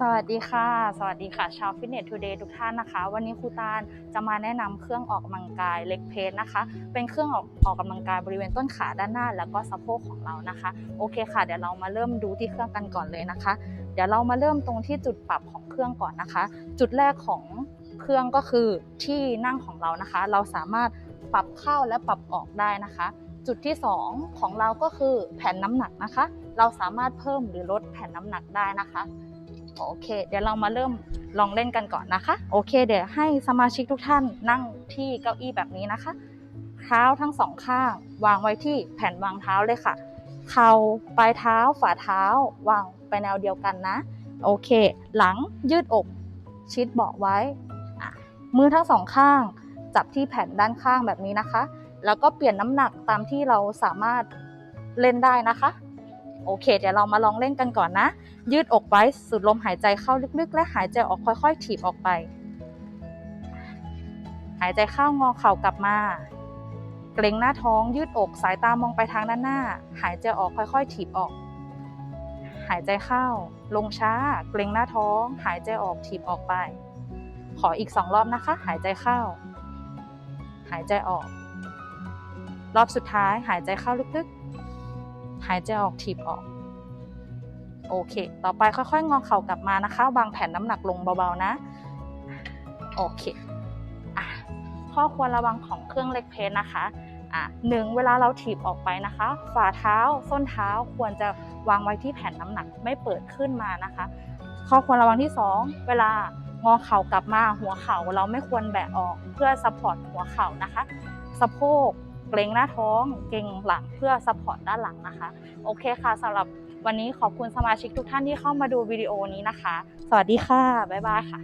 สวัสดีค่ะ สวัสดีค่ะชาวฟิตเนสทูเดย์ทุกท่านนะคะ วันนี้ครูตาลจะมาแนะนำเครื่องออกกำลังกายเล็กเพสนะคะ เป็นเครื่องออกออกกำลังกายบริเวณต้นขาด้านหน้า แล้วก็สะโพกของเรานะคะ โอเคค่ะ เดี๋ยวเรามาเริ่มดูที่เครื่องกันก่อนเลยนะคะ เดี๋ยวเรามาเริ่มตรงที่จุดปรับของเครื่องก่อนนะคะ จุดแรกของเครื่องก็คือที่นั่งของเรานะคะ เราสามารถปรับเข้าและปรับออกได้นะคะ จุดที่ 2 ของเราก็คือแผ่นน้ำหนักนะคะ เราสามารถเพิ่มหรือลดแผ่นน้ำหนักได้นะคะ โอเค เดี๋ยวเรามาเริ่มลองเล่นกันก่อนนะคะ โอเค เดี๋ยวให้สมาชิกทุกท่านนั่งที่เก้าอี้แบบนี้นะคะ เท้าทั้งสองข้าง วางไว้ที่แผ่นวางเท้าเลยค่ะ เข่าปลายเท้าฝ่าเท้า วางไปแนวเดียวกันนะ โอเค หลังยืดอกชิดเบาะไว้ มือทั้งสองข้าง จับที่แผ่นด้านข้างแบบนี้นะคะ แล้วก็เปลี่ยนน้ำหนักตามที่เราสามารถเล่นได้นะคะ โอเค เดี๋ยวเรามาลองเล่นกันก่อนนะ ยืดอกไว้สูดลมหายใจเข้าลึกๆ และหายใจออกค่อยๆถีบออกไป หายใจเข้างอเข่ากลับมา เกร็งหน้าท้องยืดอกสายตามองไปทางด้านหน้า หายใจออกค่อยๆ ถีบออก หายใจเข้า ลงช้า เกร็งหน้าท้อง หายใจออกถีบออกไป ขออีกสองรอบนะคะ หายใจเข้า หายใจออก รอบสุดท้ายหายใจเข้าลึกๆ หายใจออกถีบออก โอเค ต่อไปค่อยๆ งอเข่ากลับมานะคะ วางแผ่นน้ำหนักลงเบาๆนะ โอเคอะข้อควรระวังของเครื่องเล็กเพสนะคะอะหนึ่งเวลาเราถีบออกไปนะคะ ฝ่าเท้า ส้นเท้าควรจะวางไว้ที่แผ่นน้ำหนักไม่เปิดขึ้นมานะคะ ข้อควรระวังที่สองเวลางอเข่ากลับมาหัวเข่าเราไม่ควรแบะออกเพื่อซัพพอร์ตหัวเข่านะคะ สะโพก เกรงหน้าท้องเกรงหลังเพื่อซัพพอร์ตด้านหลังนะคะ โอเคค่ะสำหรับวันนี้ขอบคุณสมาชิกทุกท่านที่เข้ามาดูวิดีโอนี้นะคะ สวัสดีค่ะ บ๊ายบายค่ะ